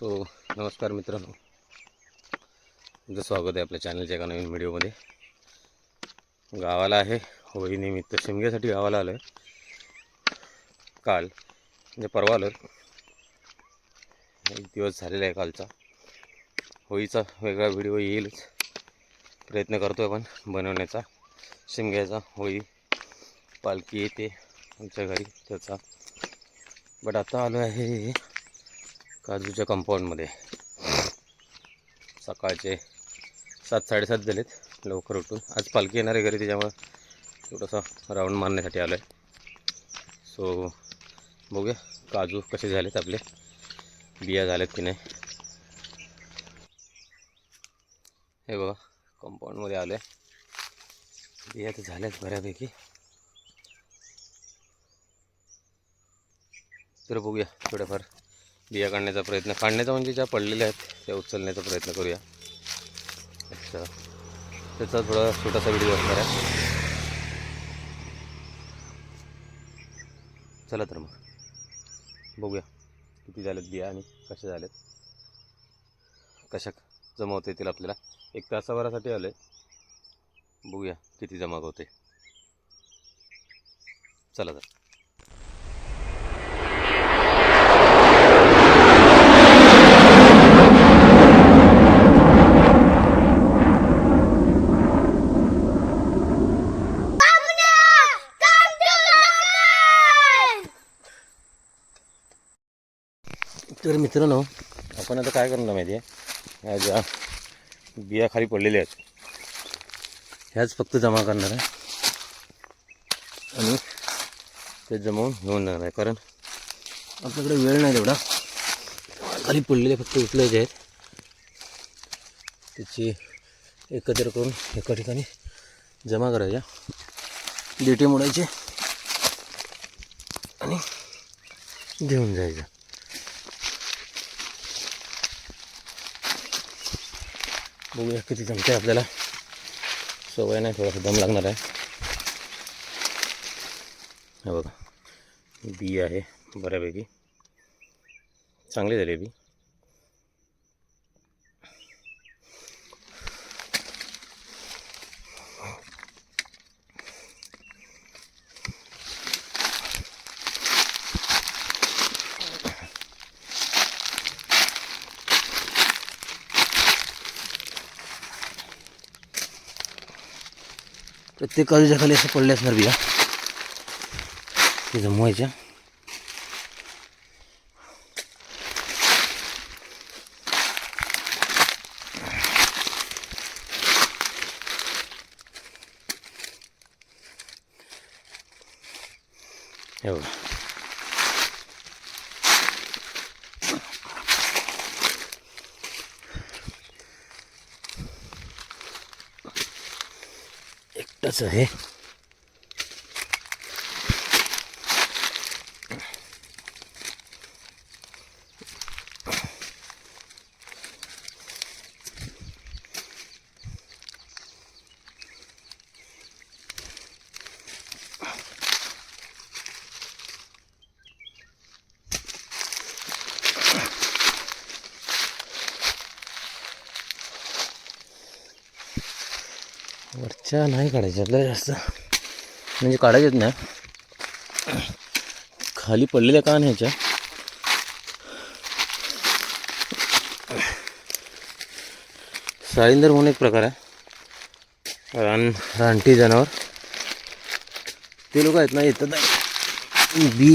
So नमस्कार मित्रांनो. तुमचं स्वागत आहे आपल्या चॅनलच्या एका नवीन व्हिडिओमध्ये गावाला आहे. होळी निमित्त शिमग्यासाठी गावाला आलो आहे काल म्हणजे परवा आलो एक दिवस झालेला आहे कालचा. होळीचा वेगळा व्हिडिओ येईलच. प्रयत्न करतो आहे पण बनवण्याचा. शिमग्याचा होळी पालखी येते आमच्या घरी त्याचा. बट आता आलो आहे. काजूच्या कंपाऊंडमध्ये. सकाळचे सात साडेसात झालेत लवकर उठून. आज पालखी येणार आहे घरी त्याच्यामुळं थोडंसं राऊंड मारण्यासाठी आलो आहे सो बघूया काजू कसे झालेत आपले. बिया झाल्यात की नाही. हे बघा कंपाऊंडमध्ये आलो आहे बिया तर झाल्यात बऱ्यापैकी. तर बघूया थोड्याफार. बिया काढण्याचा प्रयत्न काढण्याचा म्हणजे ज्या पडलेल्या आहेत त्या उचलण्याचा प्रयत्न करूया. अच्छा. त्याचा थोडा छोटासा व्हिडिओ असणार आहे. चला तर मग. बघूया किती झालेत बिया आणि कशा झालेत. कशा जमावता येतील आपल्याला. एक तासाभरासाठी आले आहे बघूया किती जमा होते चला तर. तर मित्रांनो आपण आता काय करणार माहिती आहे? ह्या ज्या बिया खाली पडलेल्या आहेत ह्याच फक्त जमा करणार आहे. आणि ते जमवून घेऊन जाणार आहे कारण आपल्याकडे वेळ नाही तेवढा. खाली पडलेले फक्त उचलायचे आहेत. त्याची एकत्र करून एका ठिकाणी जमा करायच्या. डेटे मोडायचे. आणि घेऊन जायचं. बघूया किती जमते आपल्याला. सवय नाही थोडासा दम लागणार आहे. हे बघा. बी आहे बऱ्यापैकी. चांगली झाली बी. प्रत्येक काजूच्या खाली असं पडले असणार बिया ते जमवायच्या हे बघा एकटाच चहा नाही काढायच्या लय जास्त म्हणजे काढायच्याच नाही खाली पडलेल्या का ह्याच्या? साळींदर म्हणून एक प्रकार आहे. रान रानटी जनावर. ते लोक आहेत ना येतात बी.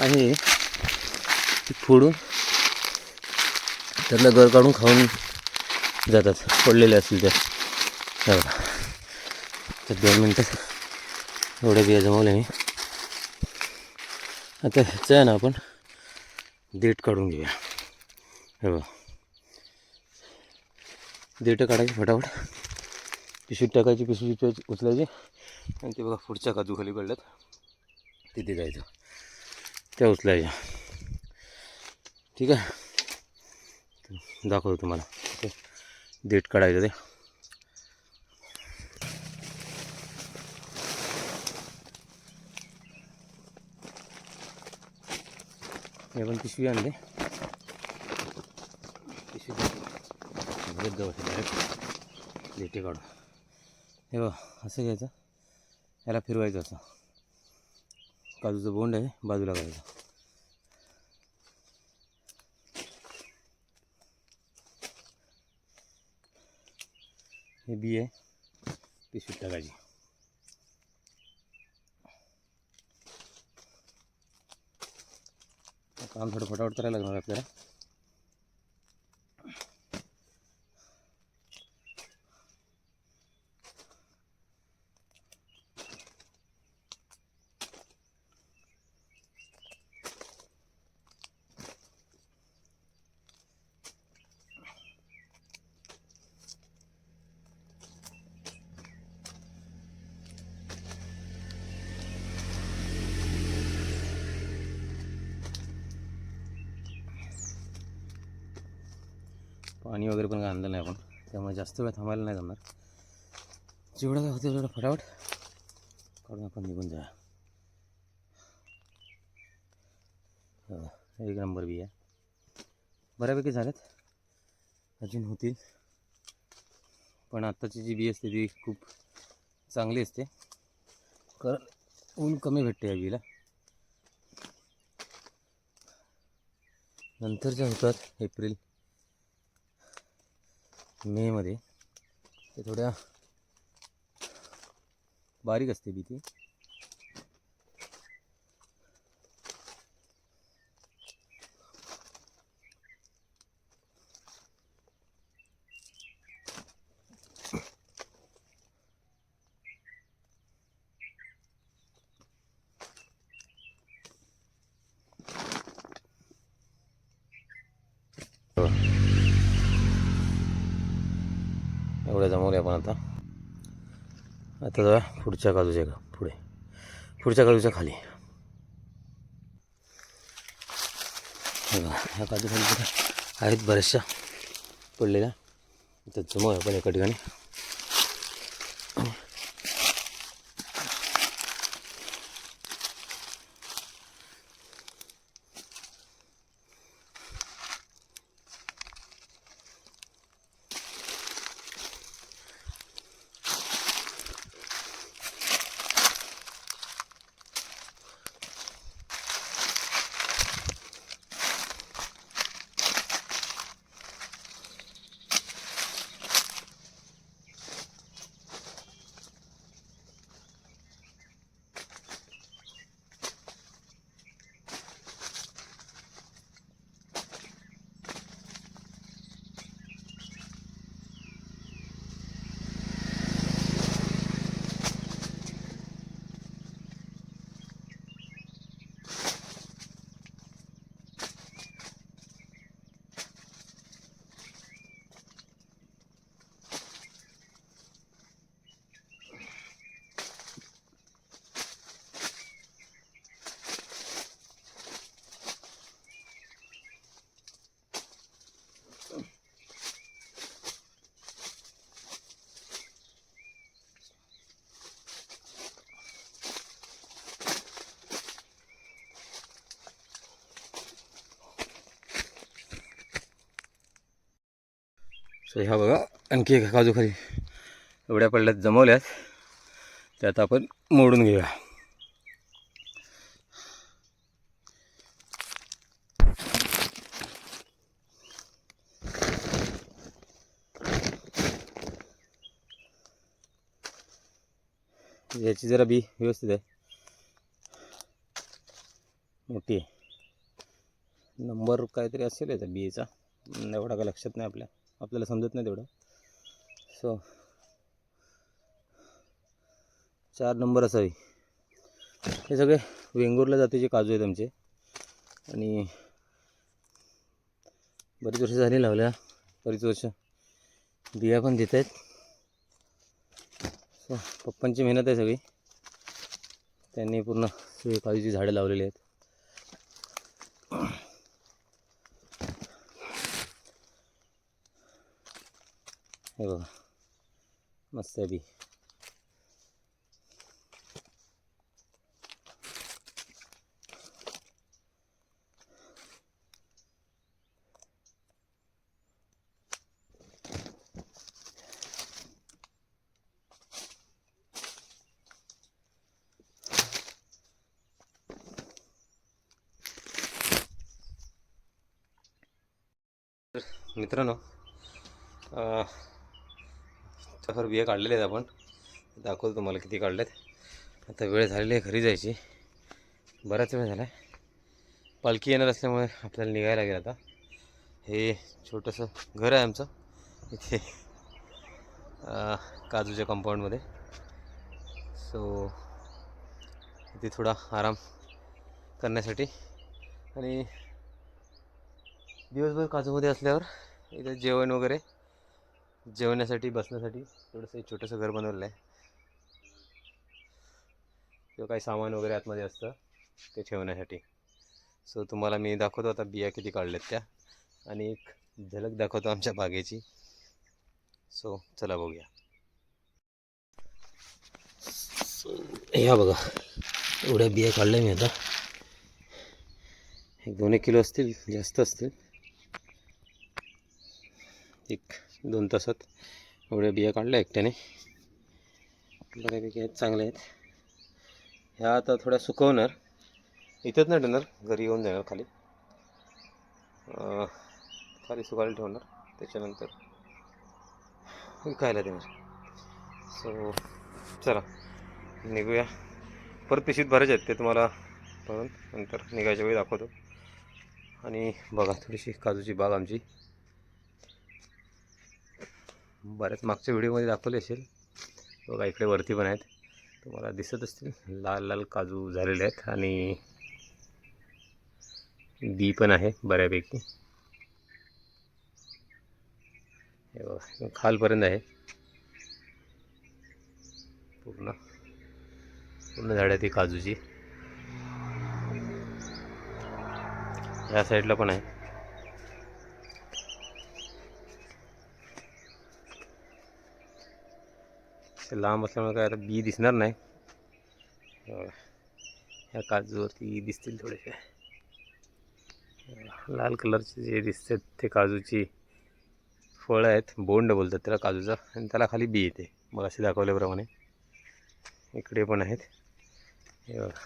आहे फोडून त्यातलं घर काढून खाऊन जातात पडलेले असतील त्या हे बघा तर दोन मिनटात एवढ्या बिया जमवल्या मी. आता ह्याचं आहे ना आपण देठ काढून घेऊया. हे बघा. देठं काढायची फटाफट. पिशवीत टाकायची पिशवी उचलायची आणि ते बघा पुढच्या काजू खाली पडल्यात. तिथे जायचं. त्या उचलायच्या. ठीक आहे? दाखवतो तुम्हाला. देठ काढायचं ते. हे पण पिशवी आणले. आणली भरत गवत डायरेक्ट लेटे काढून. हे बघ असं घ्यायचं. याला फिरवायचं असं. काजूचं बोंड आहे बाजूला करायचं हे बी आहे. पिशवीत टाकायची. काम थोडं फटाफट करायला लागणार आपल्याला पाणी वगैरे पण काय आणलं नाही आपण. त्यामुळे जास्त वेळ थांबायला नाही जमणार. जेवढं काय होतं तेवढं फटाफट काढून आपण निघून जा एक नंबर बी आहे. बऱ्यापैकी झाल्यात अजून होतील. पण आत्ताची जी बी असते ती खूप चांगली असते. कारण ऊन कमी भेटते या बीला नंतर ज्या होतात एप्रिल. मेमध्ये ते थोड्या बारीक असते बी ती पुढे जमवले आपण आता. आता जाऊया पुढच्या काजूच्या का पुढे. पुढच्या काजूच्या खाली. बघा, ह्या काजू खाली आहेत बऱ्याचशा पडलेल्या. तर जमवूया आपण एका ठिकाणी. सो ह्या बघा आणखी एका काजू खाली एवढ्या पडल्यात जमवल्यात. त्यात आपण मोडून घेऊया. याची जरा बी व्यवस्थित आहे. मोठी आहे. नंबर काहीतरी असेल याचा बीचा एवढा काय लक्षात नाही आपल्या. आपल्याला समजत नाही तेवढं. सो चार नंबर असावी. हे सगळे वेंगुर्ला जातीचे काजू आहेत आमचे. आणि बरीच वर्ष झाली लावल्या. बरीच वर्ष बिया पण देत आहेत. सो पप्पांची मेहनत आहे सगळी. त्यांनी पूर्ण सगळी काजूची झाडं लावलेली आहेत. हे बघा मस्त बी मित्रांनो तर बिया काढलेले आहेत आपण. दाखवतो तुम्हाला किती काढलेत. आता वेळ झालेली आहे घरी जायची. बराच वेळ झाला आहे पालखी येणार असल्यामुळे आपल्याला निघायला लागेल आता. हे छोटंसं घर आहे आमचं. इथे काजूच्या कंपाऊंडमध्ये सो इथे थोडा आराम करण्यासाठी. आणि दिवसभर काजूमध्ये असल्यावर इथं जेवण वगैरे जेवण्यासाठी बसण्यासाठी थोडंसं एक छोटंसं घर बनवलेलं आहे. किंवा काही सामान वगैरे आतमध्ये असतं ते ठेवण्यासाठी. सो तुम्हाला मी दाखवतो आता बिया किती काढल्यात त्या. आणि एक झलक दाखवतो आमच्या बागेची. सो चला बघूया. या बघा एवढ्या बिया काढल्या मी आता. एक दोन एक किलो असतील जास्त असतील. एक दोन तासात. एवढ्या बिया काढल्या एकट्याने. बऱ्यापैकी आहेत चांगल्या आहेत. ह्या आता थोड्या सुकवणार. इथंच नाही ठेवणार घरी येऊन जाणार खाली. खाली सुकायला ठेवणार त्याच्यानंतर विकायला देणार. सो चला निघूया. परत पिशवीत भरायचे आहेत ते तुम्हाला परत नंतर निघायच्या वेळी दाखवतो. आणि बघा थोडीशी काजूची बाग आमची. बऱ्याच मागच्या व्हिडिओमध्ये दाखवले असेल. बघा इकडे वरती पण आहेत. तुम्हाला दिसत असतील लाल लाल काजू झालेले आहेत आणि बी पण आहे बऱ्यापैकी. हे बघा खालपर्यंत आहे. पूर्ण पूर्ण झाड आहे ती काजूची. या साईडला पण आहे. लांब असल्यामुळे काय आता बी दिसणार नाही. ह्या काजूवरती दिसतील थोडेसे. लाल कलरचे जे दिसतात ते काजूची फळं आहेत. बोंड बोलतात त्याला काजूचा. आणि त्याला खाली बी येते. मग असे दाखवल्याप्रमाणे. इकडे पण आहेत. हे बघा.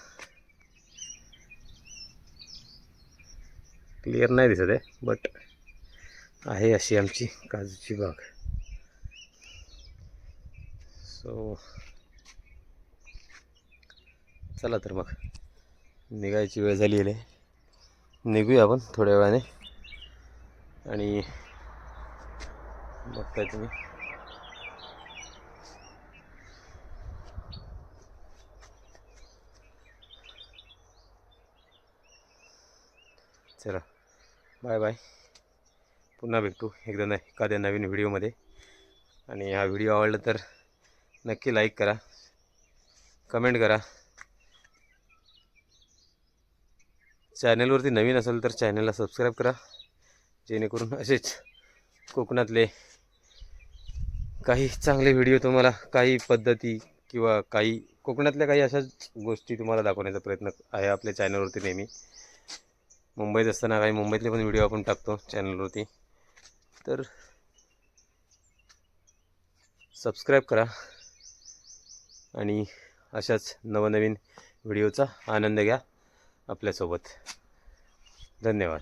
क्लिअर नाही दिसत आहे बट आहे अशी आमची काजूची बाग. सो चला तर मग. निघायची वेळ झाली आहे निघूया आपण थोड्या वेळाने. आणि बघताय तुम्ही. चला. Bye bye. पुन्हा भेटू एकदा नाही एखाद्या नवीन व्हिडिओमध्ये. आणि हा व्हिडिओ आवडला तर नक्की लाईक करा. कमेंट करा. चॅनलवरती नवीन असेल तर चॅनलला सबस्क्राईब करा. जेणेकरून असेच कोकणातले काही चांगले व्हिडिओ तुम्हाला काही पद्धती किंवा काही कोकणातल्या काही अशाच गोष्टी तुम्हाला दाखवण्याचा प्रयत्न आहे आपल्या चॅनलवरती नेहमी. मुंबईत असताना काही मुंबईतले पण व्हिडिओ आपण टाकतो चॅनलवरती तर सबस्क्राईब करा. आणि अशाच नवनवीन व्हिडिओचा आनंद घ्या आपल्यासोबत. धन्यवाद.